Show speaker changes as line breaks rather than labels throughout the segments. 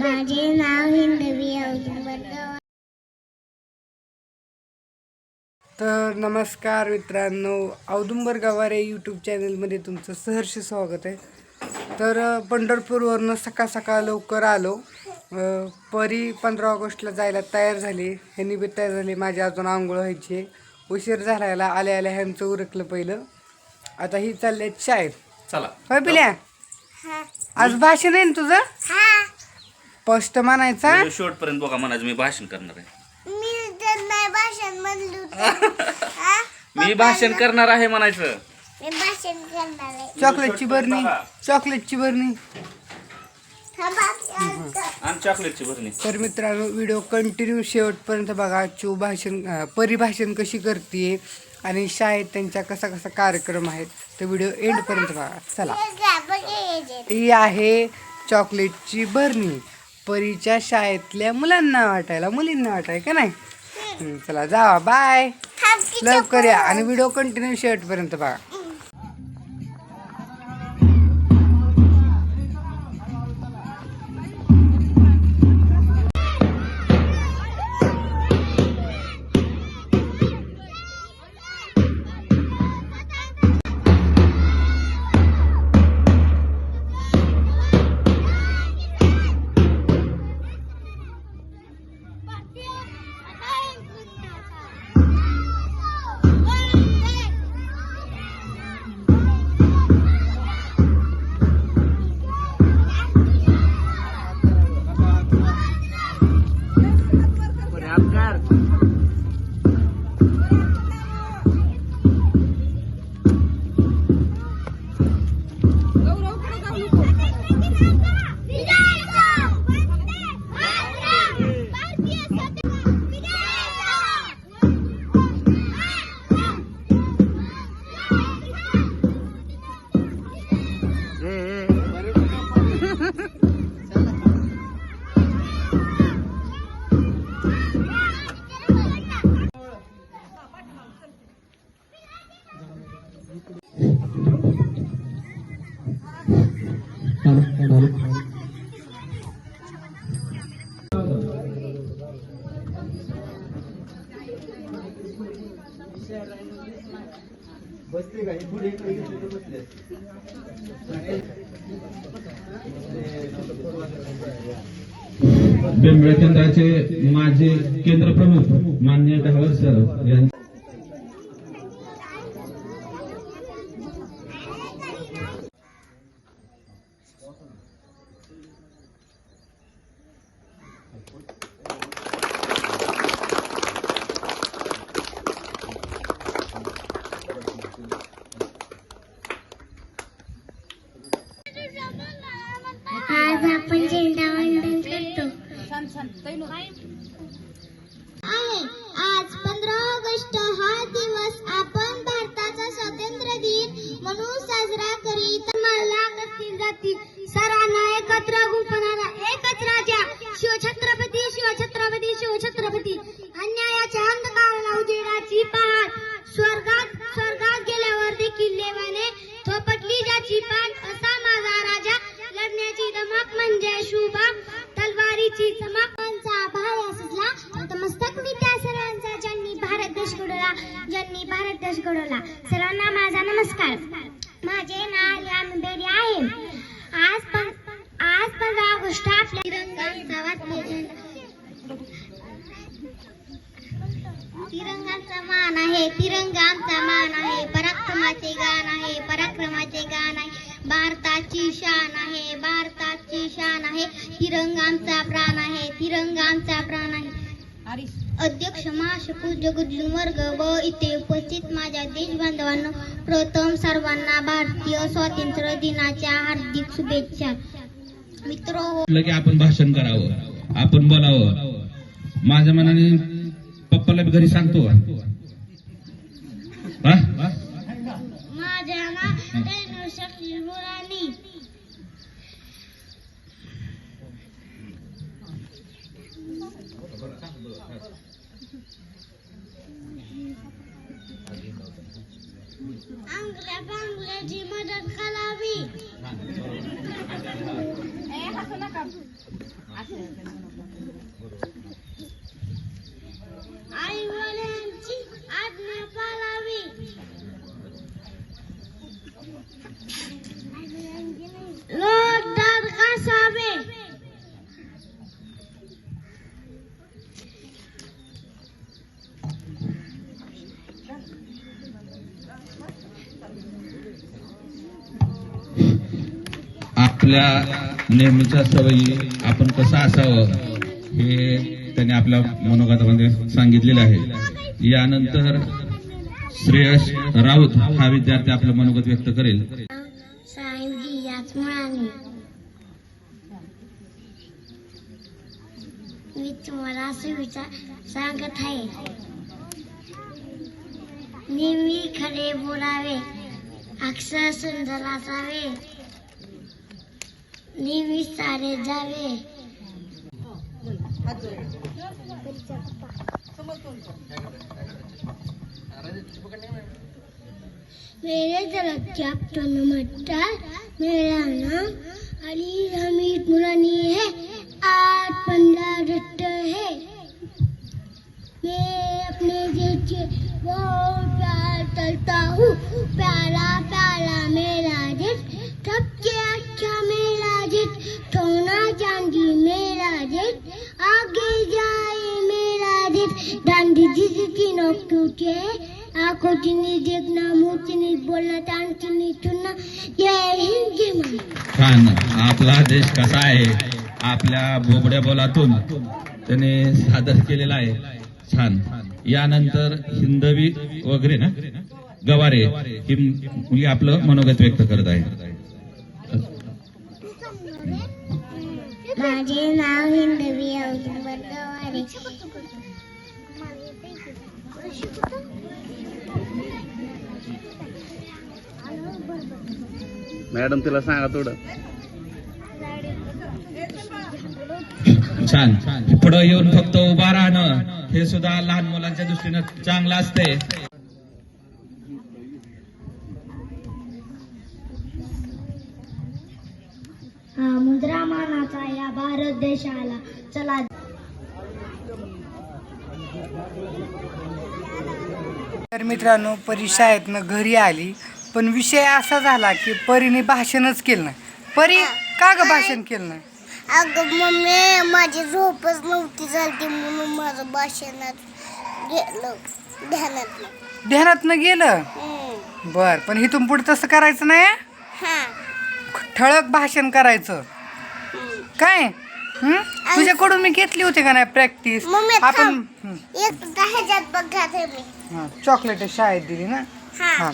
माझे नाव हिंदवी औदुंबर
तर नमस्कार मित्रांनो औदुंबर गवारे यूट्यूब चॅनलमध्ये तुमचं सहर्ष स्वागत आहे. तर पंढरपूरवरनं सकाळ सकाळ लवकर आलो. परी पंधरा ऑगस्टला जायला तयार झाली. ह्यांनी बी तयार झाली माझी अजून आंघोळ व्हायची. उशीर झालायला आल्या आल्या ह्यांचं उरकलं पहिलं. आता ही चालले शाळेत
चला.
होय पिल्या? आज भाषण आहे ना तुझं?
हा.
स्पष्ट म्हणायचा?
शेवटपर्यंत बघा म्हणायचं मी भाषण करणार आहे.
मी तर नाही भाषण म्हणलो होतं. हा?
मी भाषण करणार आहे म्हणायचं.
मी भाषण करणार आहे.
चॉकलेटची बरणी चॉकलेटची बरणी.
थांबा, आता.
आणि चॉकलेटची भरणी
तर मित्रांनो व्हिडिओ कंटिन्यू शेवटपर्यंत बघा. चू भाषण अं, परिभाषण कशी करते आणि शाळेत त्यांच्या कसा कसा कार्यक्रम आहेत तर व्हिडिओ एंडपर्यंत बघा. चला.
हे घ्या, बघा हे जे.
ही आहे चॉकलेटची बरणी. परीच्या शाळेतल्या मुलांना वाटायला मुलींना वाटाय का नाही? चला जा बाय लवकर या आणि व्हिडिओ कंटिन्यू शेवटपर्यंत बघा. बसते का? पुढे बसले.
असते बेंबळे केंद्राचे माजी केंद्र प्रमुख मान्य ढावर सर यांचे
सर्वांना माझा नमस्कार. माझे नाव यानुबेरी आहे. आज पण आज पंधरा ऑगस्ट आपल्या तिरंगाचा गावात तिरंगाचा मान आहे तिरंगा आमचा मान आहे पराक्रमाचे गान आहे पराक्रमाचे गान आहे भारताची शान आहे भारताची शान आहे तिरंगा आमचा प्राण आहे तिरंगा आमचा प्राण आहे. अध्यक्ष गुरुजन वर्ग व इथे उपस्थित माझ्या देश बांधवांनो प्रथम सर्वांना भारतीय स्वातंत्र्य दिनाच्या हार्दिक शुभेच्छा. मित्र
की आपण भाषण करावं आपण बोलावं. माझ्या मनाने पप्पाला बी घरी सांगतो. हा?
माझ्या Angre bangre di madad kalabi. Nah, eh, hasanakam. Asal.
आपल्या नेहमीच्या सवयी आपण कसं असावं हे त्यांनी आपल्या मनोगतामध्ये सांगितलेलं आहे. यानंतर श्रेयस राऊत हा विद्यार्थी आपलं मनोगत व्यक्त करेल.
मी तुम्हाला असं विचार सांगत आहे. नेहमी खरे बोलावे अक्षर सुंदर असावे. नेहमी सारे जावे। मेरे तरफ़ चैप्टर नमस्कार मेरा नाम अली हमीद मुरानी है। आज पंद्रह अगस्त है। मैं अपने देश के बहुत प्यार करता हूँ। जय हिंद जय महाराष्ट्र
छान आपला देश कसा आहे? आपल्या बोबड्या बोलातून त्याने सादर केलेला आहे. छान. यानंतर हिंदवी वगैरे ना? गवारे. ही मुली आपलं मनोगत व्यक्त करत आहे.
माझे नाव हिंदवी गवारे.
मॅडम तिला सांगा थोडं.
छान. पुढे येऊन फक्त उभा राहणं हे सुद्धा लहान मुलांच्या दृष्टीनं चांगलं असते.
हा मुद्रा मानाचा या भारत देशाला चला.
तर मित्रांनो परी शाळेतनं घरी आली. पण विषय असा झाला की परीने भाषणच केलं नाही. परी का ग भाषण केलं नाही?
अगं मम्मी माझी झोपच नव्हती झाली म्हणून माझं भाषणात गेलं ध्यानात.
ध्यानातनं गेलं. बर पण इथून पुढे तसं करायचं नाही? ठळक भाषण करायचं. काय? हं? तुझ्याकडून मी घेतली होती का नाही प्रॅक्टिस
मम्मी,
आपण
थांब.
हं.
एक मी.
हा, चॉकलेट शाळेत दिली ना?
हा.
हा.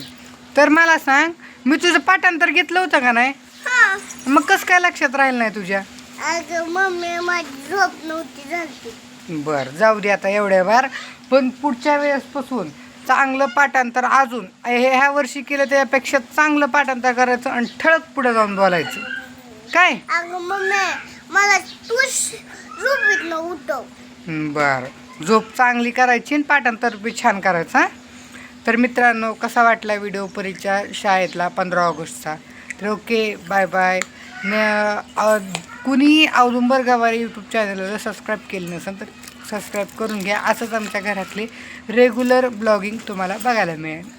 तर मला सांग मी तुझं पाठांतर घेतलं होतं का नाही?
हा.
मग कसं काय लक्षात राहिलं नाही तुझ्या?
अगं मम्मी माझी झोप नव्हती झाली
बर जाऊ दे आता एवढ्या बार पण पुढच्या वेळेसपासून चांगलं पाठांतर अजून हे ह्या वर्षी केलं त्यापेक्षा चांगलं पाठांतर करायचं आणि ठळक पुढे जाऊन बोलायचं. काय?
अगं मम्मी मला तू झोपीत उठव
बर. झोप चांगली करायची आणि पाठांतर बी छान करायचं तर मित्रांनो कसा वाटला व्हिडिओ परीच्या शाळेतला पंधरा ऑगस्टचा? तर ओके बाय बाय. न अ, कुणी औदुंबर गवारी यूट्यूब चॅनलला सबस्क्राईब केलं नसेल तर सबस्क्राईब करून घ्या. असंच आमच्या घरातले रेग्युलर ब्लॉगिंग तुम्हाला बघायला मिळेल.